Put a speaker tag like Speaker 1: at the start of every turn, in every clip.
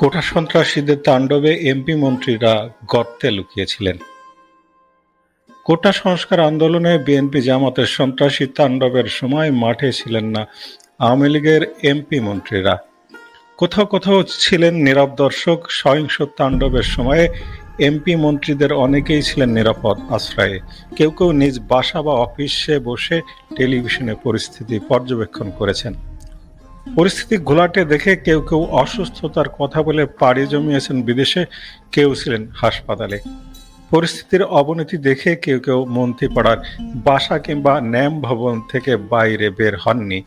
Speaker 1: কোটা সন্ত্রাসীদের তাণ্ডবে এমপি মন্ত্রীরা গর্তে লুকিয়েছিলেন। কোটা সংস্কার আন্দোলনে বিএনপি জামাতের সন্ত্রাসী তাণ্ডবের সময় মাঠে ছিলেন না আওয়ামী লীগের এমপি মন্ত্রীরা। কোথাও কোথাও ছিলেন নীরব দর্শক সহিংস তাণ্ডবের সময়ে এমপি মন্ত্রীদের অনেকেই ছিলেন নিরাপদ আশ্রয়ে। কেউ কেউ নিজ বাসা বা অফিসে বসে টেলিভিশনে পরিস্থিতি পর্যবেক্ষণ করেছেন। পরিস্থিতি ঘোলাটে দেখে কেউ কেউ অসুস্থতার কথা বলে পাড়ি জমিয়েছেন বিদেশে, কেউ ছিলেন হাসপাতালে। পরিস্থিতির অবনতি দেখে কেউ কেউ মন্ত্রী মন্ত্রীপাড়ার বাসা কিংবা ন্যাম ভবন থেকে বাইরে বের হননি।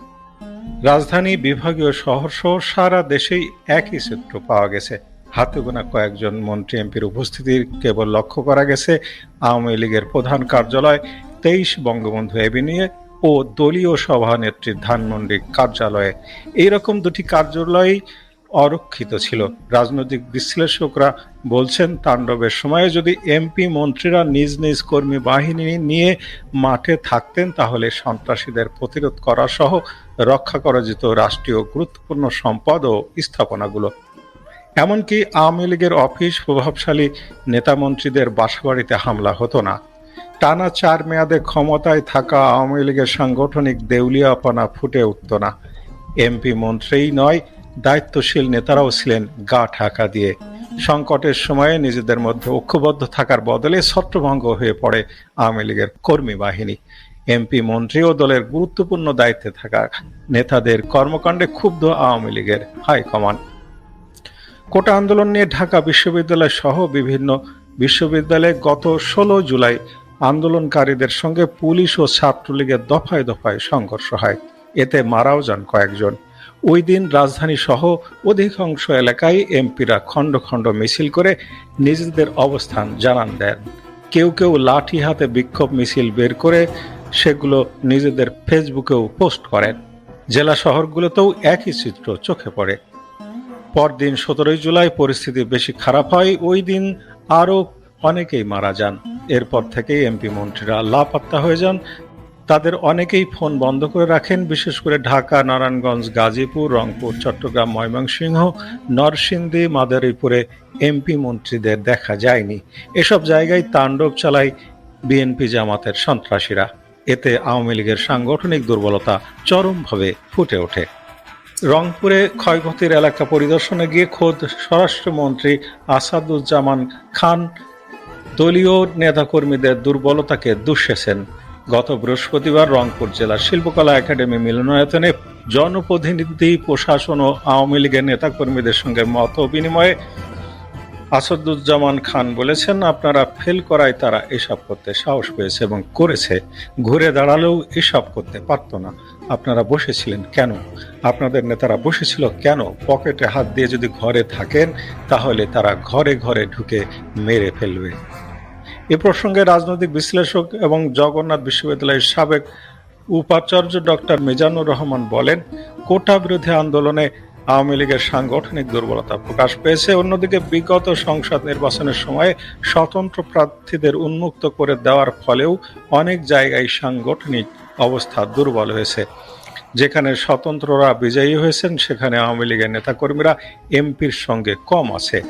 Speaker 1: রাজধানী, বিভাগীয় শহর সহ সারা দেশেই একই চিত্র পাওয়া গেছে। হাতে গোনা কয়েকজন মন্ত্রী এমপির উপস্থিতি কেবল লক্ষ্য করা গেছে। আওয়ামী লীগের প্রধান কার্যালয় তেইশ বঙ্গবন্ধু এভিনিউয়ে ও দলীয় সভানেত্রীর ধানমন্ডি কার্যালয়ে। এইরকম দুটি কার্যালয়ই অরক্ষিত ছিল। রাজনৈতিক বিশ্লেষকরা বলছেন, তাণ্ডবের সময়ে যদি এমপি মন্ত্রীরা নিজ নিজ কর্মী বাহিনী নিয়ে মাঠে থাকতেন, তাহলে সন্ত্রাসীদের প্রতিরোধ করা সহ রক্ষা করা যেত রাষ্ট্রীয় গুরুত্বপূর্ণ সম্পদ ও স্থাপনাগুলো। এমনকি আওয়ামী লীগের অফিস প্রভাবশালী নেতামন্ত্রীদের বাসাবাড়িতে হামলা হতো না। টানা চার মেয়াদে ক্ষমতায় থাকা আওয়ামী লীগের সাংগঠনিক দেউলিয়াপনা ফুটে উঠত না। এমপি মন্ত্রীই নয়, দায়িত্বশীল নেতারাও ছিলেন গা ঢাকা দিয়ে। সংকটের সময়ে নিজেদের মধ্যে ঐক্যবদ্ধ থাকার বদলে ছত্রভঙ্গ হয়ে পড়ে আওয়ামী লীগের কর্মী বাহিনী। এমপি মন্ত্রী ও দলের গুরুত্বপূর্ণ দায়িত্বে থাকা। নেতাদের কর্মকাণ্ডে ক্ষুব্ধ আওয়ামী লীগের হাইকমান্ড। কোটা আন্দোলন নিয়ে ঢাকা বিশ্ববিদ্যালয় সহ বিভিন্ন বিশ্ববিদ্যালয়ে গত ষোলো জুলাই আন্দোলনকারীদের সঙ্গে পুলিশ ও ছাত্রলীগের দফায় দফায় সংঘর্ষ হয়। এতে মারাও যান কয়েকজন। ওই দিন রাজধানী সহ অধিকাংশ এলাকায় এমপিরা খণ্ড খণ্ড মিছিল করে নিজেদের অবস্থান জানান দেন। কেউ কেউ লাঠি হাতে বিক্ষোভ মিছিল বের করে সেগুলো নিজেদের ফেসবুকেও পোস্ট করেন। জেলা শহরগুলোতেও একই চিত্র চোখে পড়ে। পরদিন সতেরোই জুলাই পরিস্থিতি বেশি খারাপ হয়। ওই দিন আরও অনেকেই মারা যান। এরপর থেকেই এমপি মন্ত্রীরা লাপাত্তা হয়ে যান। তাদের অনেকেই ফোন বন্ধ করে রাখেন, বিশেষ করে ঢাকা, নারায়ণগঞ্জ, গাজীপুর, রংপুর, চট্টগ্রাম, ময়মনসিংহ, নরসিংদী, মাদারীপুরে এমপি মন্ত্রীদের দেখা যায়নি। এসব জায়গায় তাণ্ডব চালায় বিএনপি জামাতের সন্ত্রাসীরা। এতে আওয়ামী লীগের সাংগঠনিক দুর্বলতা চরমভাবে ফুটে ওঠে। রংপুরে ক্ষয়ক্ষতির এলাকা পরিদর্শনে গিয়ে খোদ স্বরাষ্ট্রমন্ত্রী আসাদুজ্জামান খান দলীয় নেতাকর্মীদের দুর্বলতাকে দুষেছেন। গত বৃহস্পতিবার রংপুর জেলার শিল্পকলা একাডেমি মিলনায়তনে জনপ্রতিনিধি, প্রশাসন ও আওয়ামী লীগের নেতাকর্মীদের সঙ্গে মত বিনিময়ে আসাদুজ্জামান খান বলেছেন, আপনারা ফেল করায় তারা এসব করতে সাহস পেয়েছে এবং করেছে। ঘুরে দাঁড়ালেও এসব করতে পারত না। আপনারা বসেছিলেন কেন? আপনাদের নেতারা বসেছিল কেন? পকেটে হাত দিয়ে যদি ঘরে থাকেন, তাহলে তারা ঘরে ঘরে ঢুকে মেরে ফেলবে। এ প্রসঙ্গে রাজনৈতিক বিশ্লেষক এবং জগন্নাথ বিশ্ববিদ্যালয়ের সাবেক উপাচার্য ডক্টর মিজানুর রহমান বলেন, কোটা বিরোধী আন্দোলনে আওয়ামী লীগের সাংগঠনিক দুর্বলতা প্রকাশ পেয়েছে। অন্যদিকে বিগত সংসদ নির্বাচনের সময়ে স্বতন্ত্র প্রার্থীদের উন্মুক্ত করে দেওয়ার ফলেও অনেক জায়গায় সাংগঠনিক অবস্থা দুর্বল হয়েছে। যেখানে স্বতন্ত্ররা বিজয়ী হয়েছেন, সেখানে আওয়ামী লীগের নেতাকর্মীরা এমপির সঙ্গে কম আছে।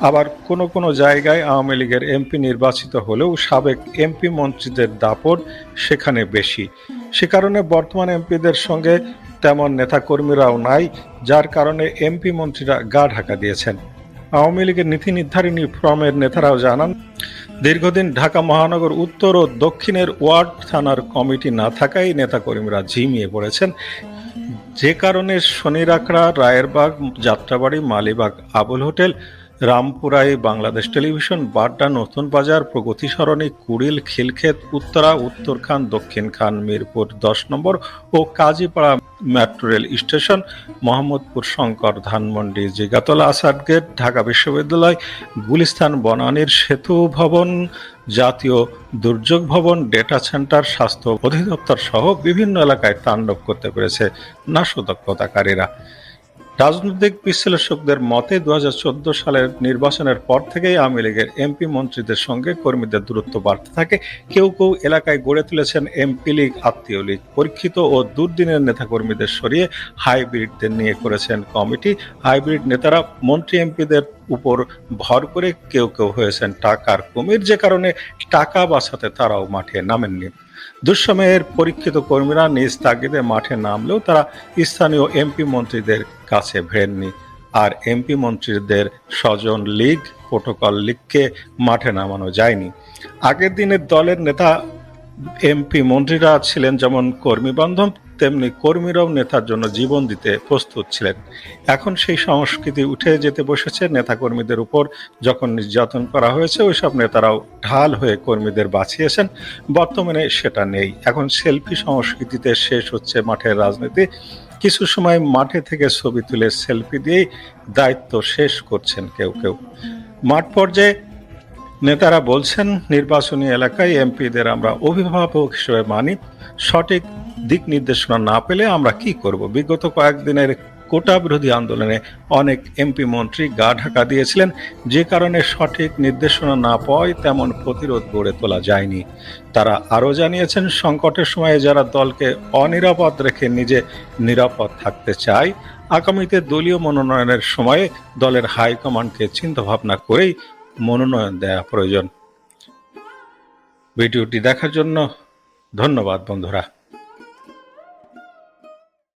Speaker 1: আবার কোনো কোনো জায়গায় আওয়ামী লীগের এমপি নির্বাচিত হলেও সাবেক এমপি মন্ত্রীদের দাপট সেখানে বেশি। সে কারণে বর্তমান এমপিদের সঙ্গে তেমন নেতাকর্মীরাও নাই, যার কারণে এমপি মন্ত্রীরা গা ঢাকা দিয়েছেন। আওয়ামী লীগের নীতি নির্ধারিণী ফ্রমের নেতারাও জানান, দীর্ঘদিন ঢাকা মহানগর উত্তর ও দক্ষিণের ওয়ার্ড থানার কমিটি না থাকায় নেতাকর্মীরা ঝিমিয়ে পড়েছেন। যে কারণে শনিরাখড়া রায়েরবাগ, যাত্রাবাড়ি, মালিবাগ, আবুল হোটেল রামপুরাই বাংলাদেশ টেলিভিশন বাড্ডা নতুন বাজার প্রগতি সরণি কুড়িল, খিলক্ষেত, উত্তরা উত্তরখান দক্ষিণ খান, মিরপুর দশ নম্বর ও Kazipara metro rail station, Mohammadpur, Shankar, Dhanmondi, Jigatola Asad gate Dhaka বিশ্ববিদ্যালয়, গুলিস্তান, বনানীর সেতু ভবন, জাতীয় দুর্যোগ ভবন, ডেটা সেন্টার, স্বাস্থ্য অধিদপ্তর সহ বিভিন্ন এলাকায় তাণ্ডব করতে পেরেছে নাশকতাকারীরা রাজনৈতিক বিশ্লেষকদের মতে দু হাজার চোদ্দ সালের নির্বাচনের পর থেকেই আওয়ামী লীগের এমপি মন্ত্রীদের সঙ্গে কর্মীদের দূরত্ব বাড়তে থাকে। কেউ কেউ এলাকায় গড়ে তুলেছেন এমপি লীগ, আত্মীয় লীগ। পরীক্ষিত ও দুর্দিনের নেতাকর্মীদের সরিয়ে হাইব্রিডদের নিয়ে করেছেন কমিটি। হাইব্রিড নেতারা মন্ত্রী এমপিদের উপর ভর করে কেউ কেউ হয়েছেন টাকার কুমির। যে কারণে টাকা বাঁচাতে তারাও মাঠে নামেননি। দুঃসময়ের পরীক্ষিত কর্মীরা নিজ তাগিদে মাঠে নামলেও তারা স্থানীয় এমপি মন্ত্রীদের কাছে ভেড়েননি আর এমপি মন্ত্রীদের স্বজন লীগ, প্রোটোকল লীগকে মাঠে নামানো যায়নি। আগের দিনের দলের নেতা, এমপি মন্ত্রীরা ছিলেন যেমন কর্মী বান্ধব তেমনি কর্মীরাও নেতার জন্য জীবন দিতে প্রস্তুত ছিলেন। এখন সেই সংস্কৃতি উঠে যেতে বসেছে নেতাকর্মীদের উপর। যখন নির্যাতন করা হয়েছে, ওইসব নেতারাও ঢাল হয়ে কর্মীদের বাঁচিয়েছেন। বর্তমানে সেটা নেই। এখন সেলফি সংস্কৃতিতে শেষ হচ্ছে মাঠের রাজনীতি। কিছু সময় মাঠে থেকে ছবি তুলে সেলফি দিয়েই দায়িত্ব শেষ করছেন কেউ কেউ। মাঠ পর্যায়ে নেতারা বলছেন, নির্বাচনী এলাকায় এমপিদের আমরা অভিভাবক হিসেবে মানি। সঠিক দিক নির্দেশনা না পেলে আমরা কি করব? বিগত কয়েকদিনের কোটা বিরোধী আন্দোলনে অনেক এমপি মন্ত্রী গা ঢাকা দিয়েছিলেন, যে কারণে সঠিক নির্দেশনা না পাওয়ায় তেমন প্রতিরোধ গড়ে তোলা যায়নি। তারা আরও জানিয়েছেন, সংকটের সময়ে যারা দলকে অনিরাপদ রেখে নিজে নিরাপদ থাকতে চায়, আগামীতে দলীয় মনোনয়নের সময়ে দলের হাইকমান্ডকে চিন্তাভাবনা করেই মনোনয়ন দেওয়া প্রয়োজন। ভিডিওটি দেখার জন্য ধন্যবাদ, বন্ধুরা।